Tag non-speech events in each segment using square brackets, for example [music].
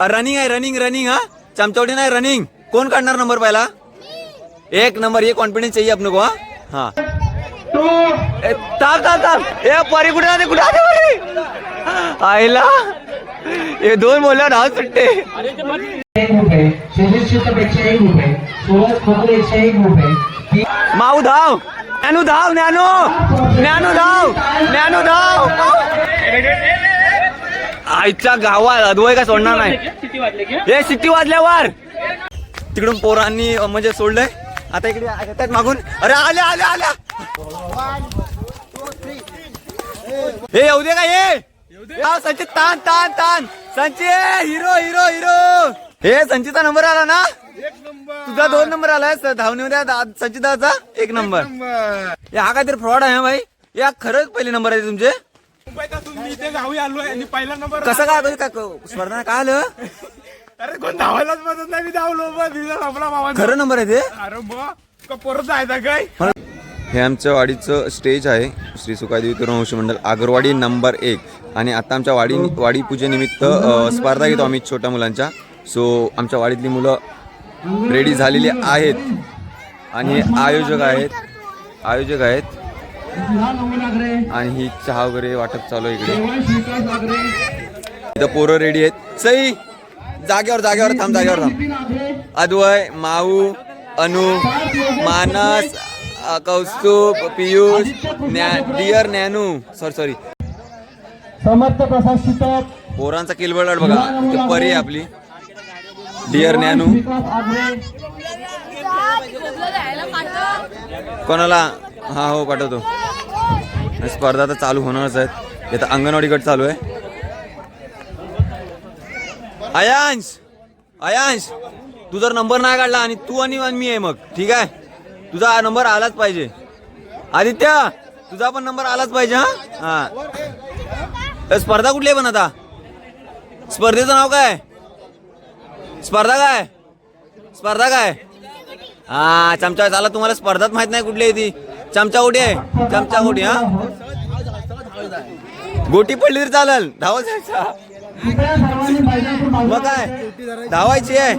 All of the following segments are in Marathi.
रनिंग आहे रनिंग रनिंग हा? चमचवडी नाही रनिंग कोण काढणार नंबर पहिला एक नंबर ये कॉन्फिडन्स चाहिए अपने को हा? हा. ए, थांब थांब ए परी कुठे जाते कुठे जाते परी? आईला. हे दोन बोलल्या नाव सुट्टे. माऊ धाव. ज्ञानू धाव ज्ञानू. ज्ञानू धाव. ज्ञानू धाव. आईच्या गावात अद्वय का सोडणार नाही. हे सिटी वाजल्यावर तिकडून पोरांनी म्हणजे सोडलंय. आता इकडे येतात मागून. अरे आल्या आल्या आल्या. हे येऊ दे का ये हा, संचित तान तान तान संचित हिरो हिरो हिरो. हे संचितचा नंबर आला ना? तुझा दोन नंबर आलाय धावणीमध्ये दा- संचिताचा एक नंबर. हे हा काहीतरी फ्रॉड आहे भाई. या खरंच पहिले नंबर आहे तुमचे? मी इथे गावी आलोय आणि पहिला नंबर कसं काय काय काय- स्पर्धा काय आलं? अरे कोण धावायलाच मदत नाही मी धावलो. मामा खरं नंबर आहे ते? अरे का परत जायचा काय? हे आमच्या वाडीचं स्टेज आहे श्री सुखादेवी तरुण मंडळ आगरवाडी नंबर एक. आणि आता आमच्या वाडी वाडी पूजेनिमित्त स्पर्धा घेतो आम्ही छोट्या मुलांच्या. सो आमच्या वाडीतली मुलं रेडी झालेली आहेत. आणि आयोजक आहेत. आयोजक आहेत. आणि ही चहा वगैरे वाटप चालू आहे इकडे. इथं पोरं रेडी आहेत. सई जागेवर जागेवर थांब जागेवर थांब. Advay Mau Anu Manas Kaustubh Piyush dear Dnyanu sorry sorry Samarth Prasad Shitak. पोरांचा किलबडाट बघा. परी आहे आपली. डिअर आगरे कोणाला? हा हो पाठवतो. स्पर्धा तर चालू होणारच आहेत. इथं अंगणवाडी गट चालू आहे. अयांश अयांश तू जर नंबर नाही काढला आणि तू आणि मी आहे मग. ठीक आहे? तुझा नंबर आलाच पाहिजे. आदित्य तुझा पण नंबर आलाच पाहिजे हा? हा. स्पर्धा कुठली आहे पण आता? स्पर्धेचं नाव काय? स्पर्धा काय? स्पर्धा काय? हा चमचा झाला तुम्हाला स्पर्धाच माहीत नाही कुठली आहे ती. चमचा कुठे आहे. चमचा कुठे हा? गोटी पडली तरी चालेल. धावा जायचा मग काय? धावायची आहे.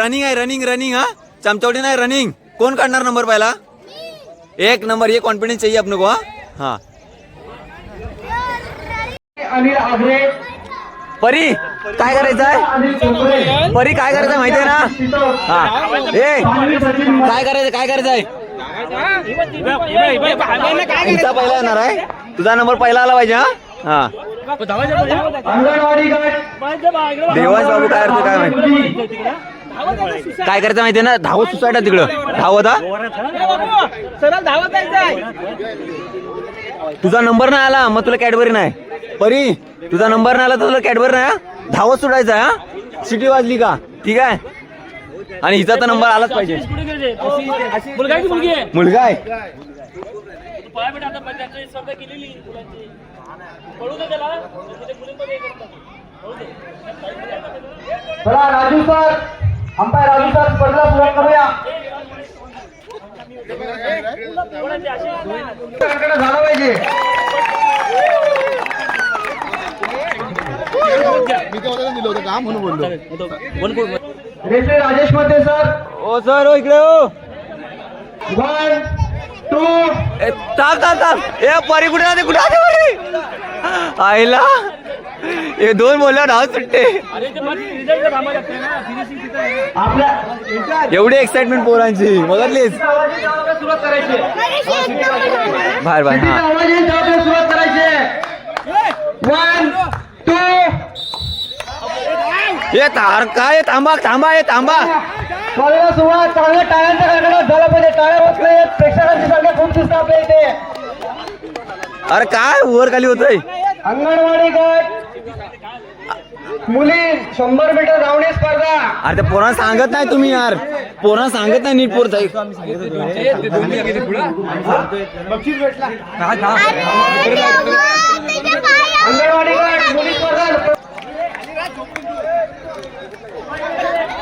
रनिंग आहे रनिंग रनिंग हा? चमचवडी नाही रनिंग कोण काढणार नंबर पहिला? एक नंबर ये कॉन्फिडन्स चाहिए अपने को हा? हा. परी काय करायचं आहे? अनिल चोपडे परी काय करायचं माहितीये ना? हा. ए काय करायचं काय करायचं आहे? तुझा पहिला येणार आहे. तुझा नंबर पहिला आला पाहिजे हा? हा. बाबू काय काय माहिती? काय करायचं माहितीये ना? धावत सुसायटा तिकडं. धावत हा? सरळ धावत तुझा नंबर नाही आला मग तुला कॅडबरी नाही. परी तुझा नंबर नाही आला तर तुला कॅडबरी नाही हा? धावत सुटायचा हा? सिटी वाजली का? ठीक आहे? आणि हिचा तर नंबर आलाच पाहिजे. मुलगी आहे मुलगा आहे? पाय बेटा आता त्यांची स्पर्धा केलेली मुलांची. पळू दे त्याला. म्हणजे मुलींमध्ये. चला Raju sir. Umpire Raju sir स्पर्धा सुरुवात करूया. मुलांची अशी आहे ना. सगळ्यांकडे झालं पाहिजे. रेल्वे राजेशमध्ये सर. ओ सर ओ इकडे हो वन टू थांब थांब थांब ए परी कुठे जाते कुठे जाते परी? आईला. हे दोन बोलल्या नाव सुट्टे अरे ते माझी रिझल्ट थांबायला लागते ना फिनिशिंग तिथं आहे ना. आपल्या एवढी एक्साइटमेंट पोरांची. बघतलीस? सुरुवात करायची बाहेर बाहेर सुरुवात करायची. वन टू हे तार काय थांबा थांबा हे थांबा कॉलेजला सुरुवात चांगल्या टाळ्यांच्या कडकडाट झाला पाहिजे टाळ्या होत नाही प्रेक्षकांची संख्या खूप दिसत आपल्या इथे. अरे काय वर खाली होतंय? अंगणवाडी गट मुली शंभर मीटर धावणे स्पर्धा. अरे ते पोरांना सांगत नाही तुम्ही यार. पोरांना सांगत नाही नीट पोर अंगणवाडी गट मुली स्पर्धा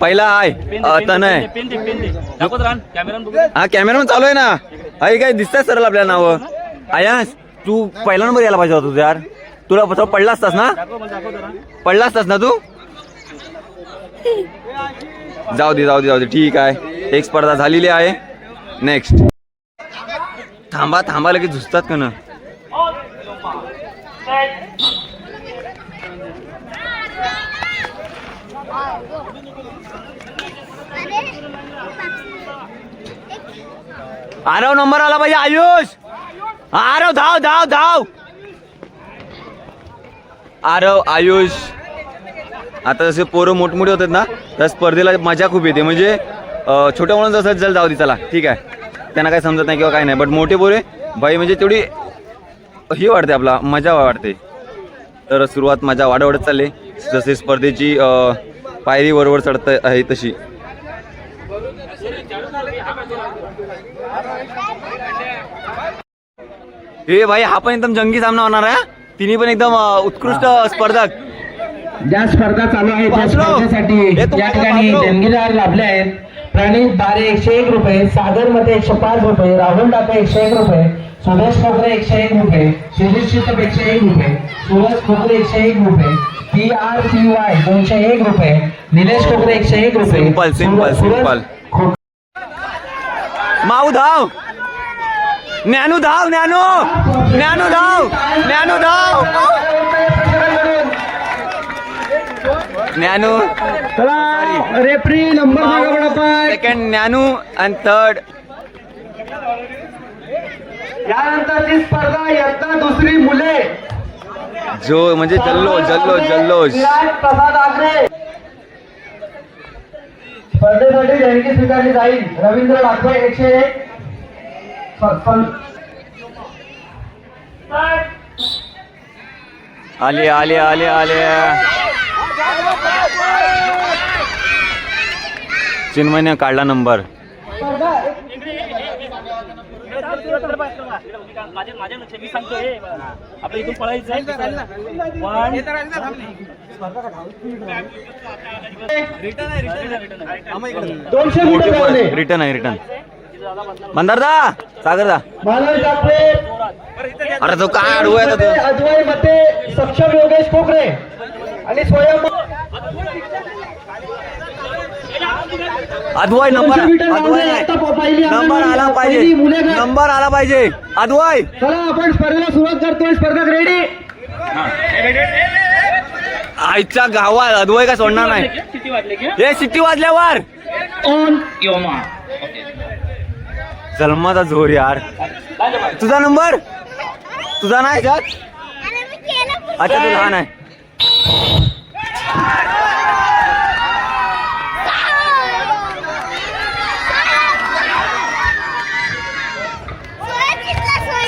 पहिला आहे अ, तनय. हा कॅमेरामन चालू आहे ना. आई काय दिसतंय सरळ आपल्याला नाव? आयांश तू पहिला नंबर यायला पाहिजे होता तू यार. तुला तुला पडला असतास ना? पडला असतास ना तू? जाऊ दे जाऊ दे जाऊ दे. ठीक आहे. एक स्पर्धा झालेली आहे. नेक्स्ट थांबा थांबा लगेच झुसतात का ना? आरव नंबर आला पाहिजे आयुष. आरव धाव धाव धाव. आरव आयुष. आता जसे पोरं मोठमोठे होतात ना तर स्पर्धेला मजा खूप येते. म्हणजे छोट्या मुलांचं असं जल जाऊ दे चला. ठीक आहे. त्यांना काही समजत नाही किंवा काही नाही. बट मोठे पोरे बाई म्हणजे तेवढी ही वाढते आपला मजा वाढते. तर सुरुवात मजा वाढवडत चालली. जसे स्पर्धेची पायरी वरवर चढत आहे तशी. हे भाई हा पण एकदम जंगी सामना होणार आहे तिन्ही पण एकदम उत्कृष्ट स्पर्धक ज्या स्पर्धा चालू आहेत त्या. स्पर्धेसाठी तुम्हाला या ठिकाणी. देणगीदार लाभले आहेत प्रणित बारे एकशे एक रुपये सागर मते एकशे पाच रुपये राहुल डाके एकशे एक रुपये सुरेश खोकरे एकशे एक रुपये शिरीष चितप एकशे एक रुपये सुरेश खोकरे एकशे एक रुपये पी आर सी वाय दोनशे एक रुपये निलेश खोकरे एकशे एक रुपये सिंपल, सिंपल, सुरज-. खो- माऊ धाव ज्ञानू धाव ज्ञानू ज्ञानू धाव ज्ञानू धाव! ज्ञानू चला referee number. Second Dnyanu and third यानंतरची स्पर्धा इयत्ता दुसरी मुले. जो म्हणजे जल्लोष जल्लोष विराज प्रसाद आगरे. स्पर्धेसाठी देणगी स्वीकारली जाईल. रवींद्र लाखवे एकशे एक. आले आले आले आले. चिन्मयने काढला नंबर. हे आपल्या इथून पळायचं आहे. दोनशे मीटर धावणे रिटर्न आहे रिटर्न. मंदारदा सागरदा. अरे तो काय अडवू आहे तो. अद्वय मते सक्षम योगेश कोकरे आणि स्वयं अद्वय नंबर नंबर आला पाहिजे. नंबर आला पाहिजे. अद्वय चला आपण स्पर्धेला सुरुवात करतोय. स्पर्धक रेडी आईच्या गावात अद्वय काय सोडणार नाही. की हे शिट्टी वाजल्यावर. ऑन योमा. जन्माचा जोर यार तुझा नंबर तुझा नाही जात. अच्छा तू लहान आहे.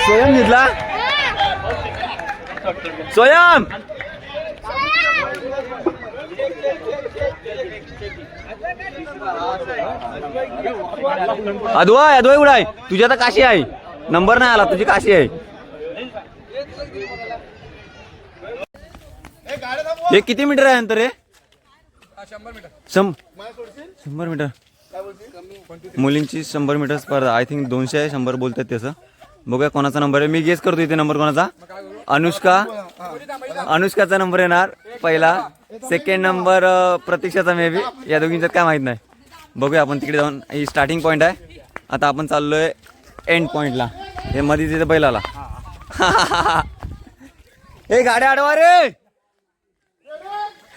स्वयं घेतला. स्वयं अदवाय अदवाय उडाय. तुझी आता काशी आहे. नंबर नाही आला तुझी काशी आहे. हे किती मीटर आहे अंतर रे शंभर मीटर. मुलींची शंभर मीटर स्पर्धा. आय थिंक दोनशे आहे शंभर बोलतात त्याचं बघूया कोणाचा नंबर आहे. मी गेस करतो इथे नंबर कोणाचा. अनुष्का. अनुष्काचा नंबर येणार पहिला. सेकंड नंबर प्रतीक्षाचा मे बी या दोघींच्यात काय माहीत नाही. बघूया आपण तिकडे जाऊन. ही स्टार्टिंग पॉईंट आहे. आता आपण चाललोय एंड पॉईंटला हे मध्ये तिथे बैल आला [laughs] हे गाड्या अडवा रे!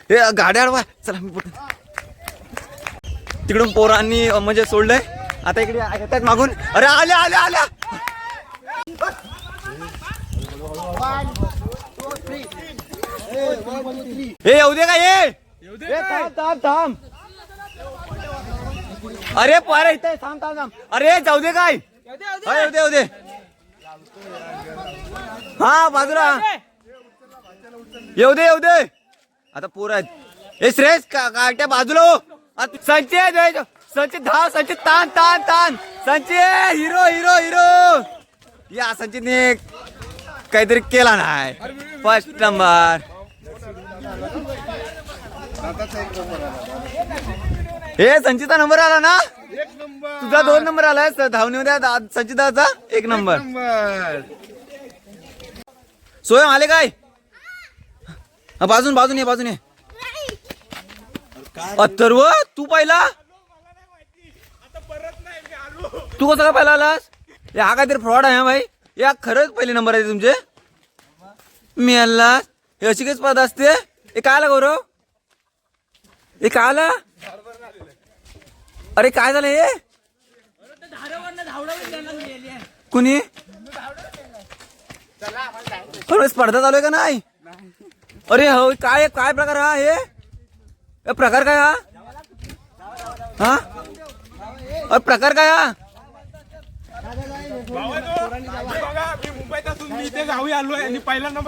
हे गाड्या अडवा चला मी पुढे. तिकडून पोरांनी म्हणजे सोडलंय. आता इकडे येतात मागून. अरे आल्या आल्या आल्या! हे येऊ दे का ये हे थांब थांब थांब. अरे पारे इथे थांब थांब थांब. अरे जाऊ दे काय? येऊ दे येऊ दे. हा बाजूला. येऊ दे येऊ दे. आता पोर आहेत. हे श्रेष का का- त्या बाजूला हो. तू- संचित संचित धाव संचित तान तान तान संचित हिरो हिरो हिरो. या संचितने काहीतरी केला नाही. फर्स्ट नंबर हे संचितचा नंबर आला ना? तुझा दोन नंबर आलाय धावणीमध्ये संचिताचा एक नंबर सोयम आले काय? बाजून बाजून ये बाजून ये. अथर्व तू पाहिला? तू कसं काय पाहिला आलास? हे काहीतरी फ्रॉड आहे हा भाई. या खरंच पहिले नंबर आहे तुमचे? मी आला. हे अशी काही स्पर्धा असते? हे काय आला गौरव. हे काय आला? अरे काय झालं हे? कुणी? खरं स्पर्धा चालू आहे का नाही? अरे हो काय काय प्रकार हा हे? हे प्रकार काय हा? हा? अरे प्रकार काय हा बघा मी मुंबईत असून मी इथे गावी आलोय आणि पहिला नंबर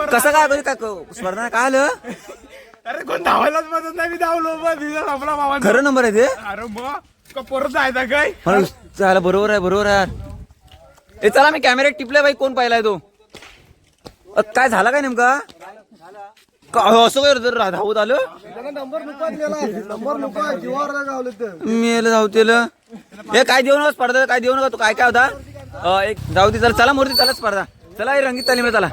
कसं काय कधी काय स्पर्धा काय आलं? अरे कोण धावायलाच मदत नाही मी धावलो आपला बाबा खरं नंबर आहे ते? अरे मग का परत जायचा काय? चालेल बरोबर आहे बरोबर आहे. ए चला मी कॅमेऱ्यात टिपले बाई कोण पाहिलाय तो? काय झाला काय नेमका? का- असं काय धावत आलं? मी धावतेल. हे काय देऊ नका स्पर्धा काय देऊ नका तू काय काय होता? एक जाऊ दे चला चला मूर्ती चला स्पर्धा. चला रंगीत तालीम चला.